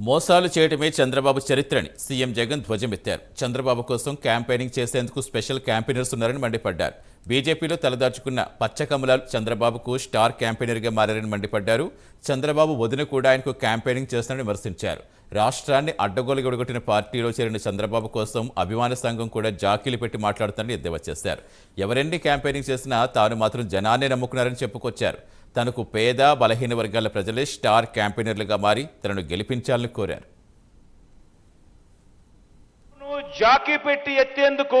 మోసాలు చేయటమే చంద్రబాబు చరిత్రని. సీఎం జగన్ ధ్వజమెత్తారు. చంద్రబాబు కోసం క్యాంపెయినింగ్ చేసేందుకు స్పెషల్ క్యాంపెయినర్స్ ఉన్నారని మండిపడ్డారు. బీజేపీలో తలదాచుకున్న పచ్చకమలాలు చంద్రబాబుకు స్టార్ క్యాంపెయినర్గా మారారని మండిపడ్డారు. చంద్రబాబు వదిన కూడా ఆయనకు క్యాంపెయినింగ్ చేస్తానని విమర్శించారు. రాష్ట్రాన్ని అడ్డగోలు గొడగొట్టిన పార్టీలో చేరిన చంద్రబాబు కోసం అభిమాన సంఘం కూడా జాకీలు పెట్టి మాట్లాడుతానని ఎద్దేవా చేశారు. ఎవరెన్ని క్యాంపెయినింగ్ చేసినా తాను మాత్రం జనాన్నే నమ్ముకున్నారని చెప్పుకొచ్చారు. తనకు పేద బలహీన వర్గాల ప్రజలే స్టార్ క్యాంపెయినర్లుగా మారి తనను గెలిపించాలని కోరారు. జాకీ పెట్టి ఎత్తేందుకు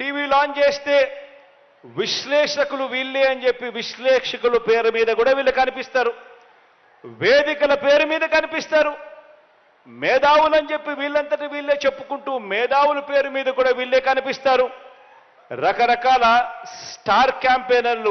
టీవీ లాంచ్ చేస్తే విశ్లేషకులు వీళ్ళే అని చెప్పి విశ్లేషకుల పేరు మీద కూడా వీళ్ళు కనిపిస్తారు. వేదికల పేరు మీద కనిపిస్తారు. మేధావులని చెప్పి వీళ్ళంతటి వీళ్ళే చెప్పుకుంటూ మేధావుల పేరు మీద కూడా వీళ్ళే కనిపిస్తారు. రకరకాల స్టార్ క్యాంపెయినర్లు